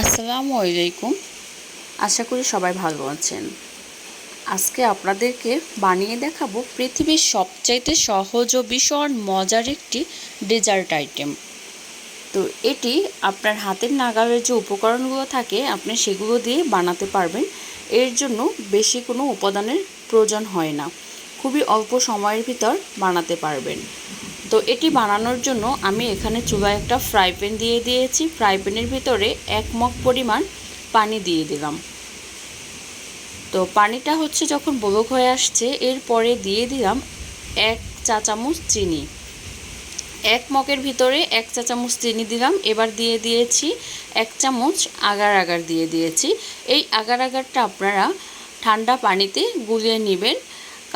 আসসালামু আলাইকুম। আশা করি সবাই ভালো আছেন। আজকে আপনাদেরকে বানিয়ে দেখাবো পৃথিবীর সবচাইতে সহজ ও ভীষণ মজার একটি ডেজার্ট আইটেম তো এটি আপনার হাতের নাগালের যে উপকরণগুলো থাকে, আপনি সেগুলো দিয়ে বানাতে পারবেন। এর জন্য বেশি কোনো উপাদানের প্রয়োজন হয় না। খুবই অল্প সময়ের ভিতর বানাতে পারবেন। তো এটি বানানোর জন্য আমি এখানে চুলায় একটা ফ্রাই প্যান দিয়ে দিয়েছি। ফ্রাই প্যানের ভিতরে এক মগ পরিমাণ পানি দিয়ে দিলাম। তো পানিটা হচ্ছে যখন বলক হয়ে আসছে, এরপরে দিয়ে দিলাম এক চা চামচ চিনি। এক মগের ভিতরে এক চা চামচ চিনি দিলাম। এবার দিয়ে দিয়েছি এক চামচ আগার আগার দিয়ে দিয়েছি। এই আগার আগারটা আপনারা ঠান্ডা পানিতে গুলিয়ে নেবেন।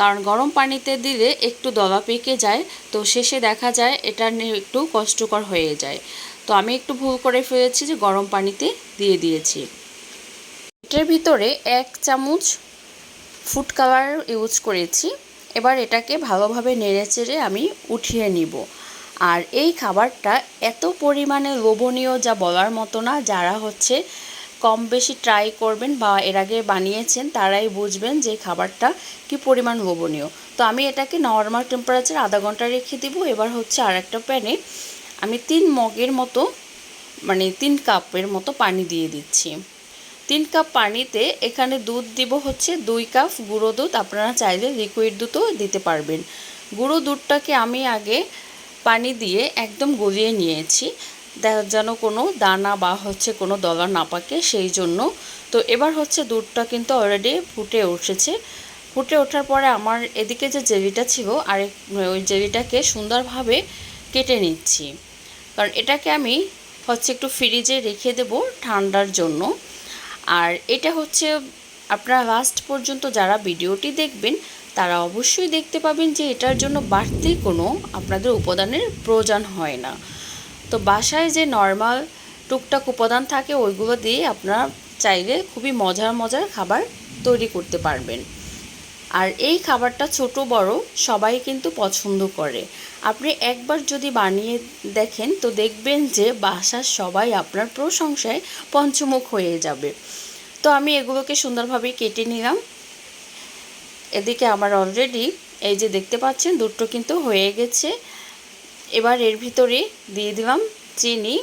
কারণ গরম পানিতে দিলে একটু দলা পেকে যায়, তো শেষে দেখা যায় এটা নিয়ে একটু কষ্টকর হয়ে যায়। তো আমি একটু ভুল করে ফেলেছি যে গরম পানিতে দিয়ে দিয়েছি। এটার ভিতরে এক চামচ ফুড কালার ইউজ করেছি। এবার এটাকে ভালোভাবে নেড়ে চেড়ে আমি উঠিয়ে নিব। আর এই খাবারটা এত পরিমাণে লোভনীয় যা বলার মতো না, যারা হচ্ছে কম বেশি ট্রাই করবেন বা এর আগে বানিয়েছেন, তারাই বুঝবেন যে খাবারটা কি পরিমাণ লোভনীয়। তো আমি এটাকে নর্মাল টেম্পারেচার আধা ঘণ্টা রেখে দিব। এবার হচ্ছে আর একটা প্যানে আমি তিন মগের মতো মানে তিন কাপের মতো পানি দিয়ে দিচ্ছি। তিন কাপ পানিতে এখানে দুধ দিব হচ্ছে দুই কাপ গুঁড়ো দুধ। আপনারা চাইলে লিকুইড দুধও দিতে পারবেন। গুঁড়ো দুধটাকে আমি আগে পানি দিয়ে একদম গলিয়ে নিয়েছি। যেন কোনো দানা বা হচ্ছে কোনো দলা না পাকে সেই জন্য। তো এবার হচ্ছে দুধটা কিন্তু অলরেডি ফুটে উঠেছে। ফুটে ওঠার পরে আমার এদিকে যে জেলিটা ছিল, আর ওই জেলিটাকে সুন্দরভাবে কেটে নিচ্ছি। কারণ এটাকে আমি হচ্ছে একটু ফ্রিজে রেখে দেব ঠান্ডার জন্য। আর এটা হচ্ছে আপনারা লাস্ট পর্যন্ত যারা ভিডিওটি দেখবেন, তারা অবশ্যই দেখতে পাবেন যে এটার জন্য বাড়তি কোনো আপনাদের উপাদানের প্রয়োজন হয় না। তো বাসায় যে নর্মাল টুকটাক উপাদান থাকে, ওইগুলো দিয়ে আপনারা চাইলে খুবই মজার মজার খাবার তৈরি করতে পারবেন। আর এই খাবারটা ছোট, বড় সবাই কিন্তু পছন্দ করে। আপনি একবার যদি বানিয়ে দেখেন, তো দেখবেন যে বাসার সবাই আপনার প্রশংসায় পঞ্চমুখ হয়ে যাবে। তো আমি এগুলোকে সুন্দরভাবে কেটে নিলাম। এদিকে আমার অলরেডি এই যে দেখতে পাচ্ছেন দুটো কিন্তু হয়ে গেছে। এবার এর ভিতরে দিয়ে দিলাম চিনি।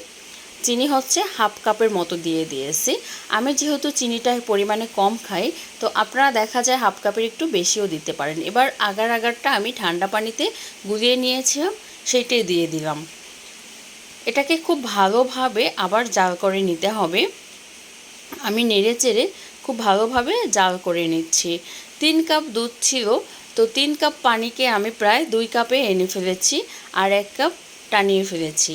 চিনি হচ্ছে হাফ কাপের মতো দিয়ে দিয়েছি। আমি যেহেতু চিনিটা পরিমাণে কম খাই, তো আপনারা দেখা যায় হাফ কাপের একটু বেশিও দিতে পারেন। এবার আগার আগারটা আমি ঠান্ডা পানিতে গুলিয়ে নিয়েছিলাম, সেইটাই দিয়ে দিলাম। এটাকে খুব ভালোভাবে আবার জাল করে নিতে হবে। আমি নেড়ে চেড়ে খুব ভালোভাবে জাল করে নিচ্ছি। তিন কাপ দুধ ছিল তো তিন কাপ পানিকে আমি প্রায় দুই কাপে এনে ফেলেছি আর এক কাপ টানিয়ে ফেলেছি।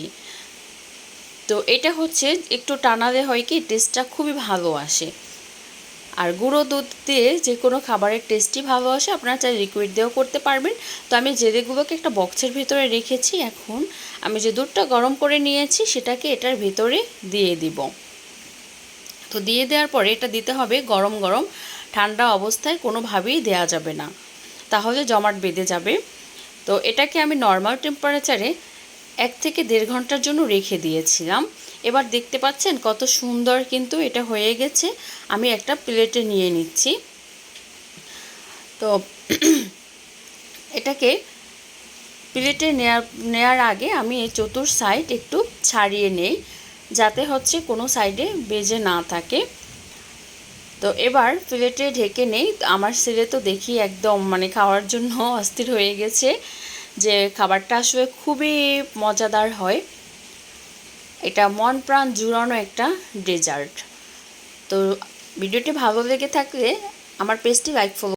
তো এটা হচ্ছে একটু টানালে হয় কি টেস্টটা খুবই ভালো আসে। আর গুঁড়ো দুধ দিয়ে যে কোনো খাবারের টেস্টই ভালো আসে, আপনারা চাই লিকুইড দিয়েও করতে পারবেন। তো আমি জেলেগুলোকে একটা বক্সের ভিতরে রেখেছি, এখন আমি যে দুধটা গরম করে নিয়েছি, সেটাকে এটার ভিতরে দিয়ে দিব। তো দিয়ে দেওয়ার পরে এটা দিতে হবে গরম গরম। ঠান্ডা অবস্থায় কোনোভাবেই দেয়া যাবে না। তাহলে জমাট বেঁধে যাবে। তো এটাকে আমি নর্মাল টেম্পারেচারে এক থেকে দেড় ঘণ্টার জন্য রেখে দিয়েছিলাম। এবার দেখতে পাচ্ছেন কত সুন্দর কিন্তু এটা হয়ে গেছে। আমি একটা প্লেটে নিয়ে নিচ্ছি। তো এটাকে প্লেটে নেওয়ার নেওয়ার আগে আমি এই চতুর সাইড একটু ছাড়িয়ে নেই, যাতে হচ্ছে কোনো সাইডে বেজে না থাকে। তো এবার প্লেটে ঢেকে নেই। আমার ছেলে তো দেখি একদম মানে খাওয়ার জন্য অস্থির হয়ে গেছে যে খাবারটা আসলে খুবই মজাদার হয়। এটা মন প্রাণ জুড়ানো একটা ডেজার্ট তো ভিডিওটি ভালো লেগে থাকলে আমার পেজটি লাইক ফলো